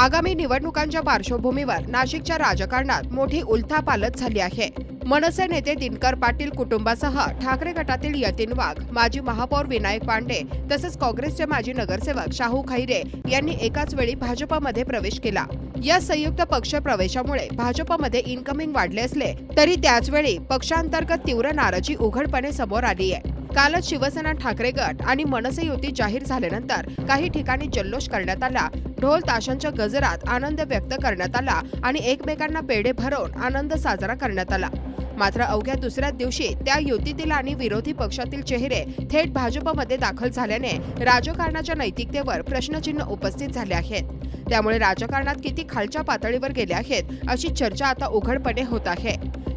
आगामी निवडणुकांच्या पार्श्वभूमीवर नाशिकच्या राजकारणात मोठी उलथापालथ झाली आहे. मनसे नेते दिनकर पाटील कुटुंबासह ठाकरे गटातील यतीन वाघ माजी महापौर विनायक पांडे तसेच काँग्रेसचे माजी नगरसेवक शाहू खैरे यांनी एकाच वेळी भाजपमध्ये प्रवेश केला. या संयुक्त पक्ष प्रवेशामुळे भाजपमध्ये इन्कमिंग वाढले असले तरी त्याचवेळी पक्षांतर्गत तीव्र नाराजी उघडपणे समोर आली आहे. कालच शिवसेना ठाकरे गट आणि मनसे युती जाहीर झाल्यानंतर काही ठिकाणी जल्लोष करण्यात आला ढोल ताशांच्या गजरात आनंद व्यक्त करण्यात आला आणि एकमेकांना पेढे भरवून आनंद साजरा करण्यात आला. मात्र अवघ्या दुसऱ्याच दिवशी त्या युतीतील आणि विरोधी पक्षातील चेहरे थेट भाजपमध्ये दाखल झाल्याने राजकारणाच्या नैतिकतेवर प्रश्नचिन्ह उपस्थित झाले आहेत. त्यामुळे राजकारणात किती खालच्या पातळीवर गेले आहेत अशी चर्चा आता उघडपणे होत आहे.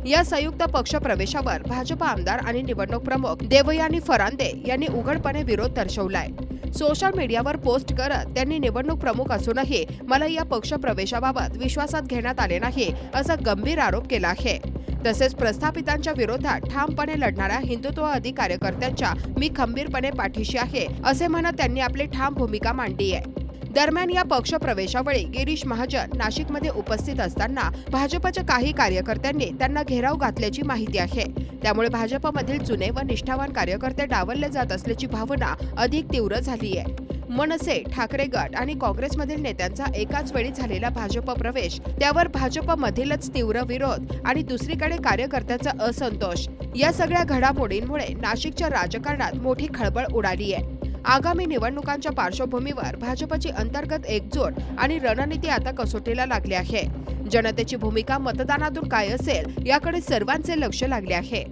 या संयुक्त पक्ष प्रवेशावर भाजप आमदार आणि निवडणूक प्रमुख देवयानी फरांदे यांनी उघडपणे विरोध दर्शवलाय. सोशल मीडियावर पोस्ट करत त्यांनी निवडणूक प्रमुख असूनही मला या पक्ष प्रवेशाबाबत विश्वासात घेण्यात आले नाही असा गंभीर आरोप केला आहे. तसेच प्रस्थापितांच्या विरोधात ठामपणे लढणाऱ्या हिंदुत्ववादी कार्यकर्त्यांच्या मी खंबीरपणे पाठीशी आहे असे म्हणत त्यांनी आपली ठाम भूमिका मांडली आहे. दरम्यान या पक्ष प्रवेशावेळी गिरीश महाजन नाशिकमध्ये उपस्थित असताना भाजपच्या काही कार्यकर्त्यांनी त्यांना घेराव घातल्याची माहिती आहे. त्यामुळे भाजपमधील जुने व निष्ठावान कार्यकर्ते डावलले जात असल्याची भावना अधिक तीव्र झाली आहे मनसे ठाकरे गट आणि काँग्रेसमधील नेत्यांचा एकाच वेळी झालेला भाजप प्रवेश त्यावर भाजपमधीलच तीव्र विरोध आणि दुसरीकडे कार्यकर्त्यांचा असंतोष. या सगळ्या घडामोडींमुळे नाशिकच्या राजकारणात मोठी खळबळ उडाली आहे आगामी निवडणुकांच्या पार्श्वभूमीवर भाजपची अंतर्गत एकजूट आणि रणनीती आता कसोटीला लागली आहे. जनतेची भूमिका मतदानातून काय असेल याकडे सर्वांचे लक्ष लागले आहे.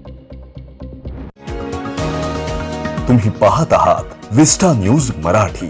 तुम्ही पाहत आहात विस्टा न्यूज मराठी.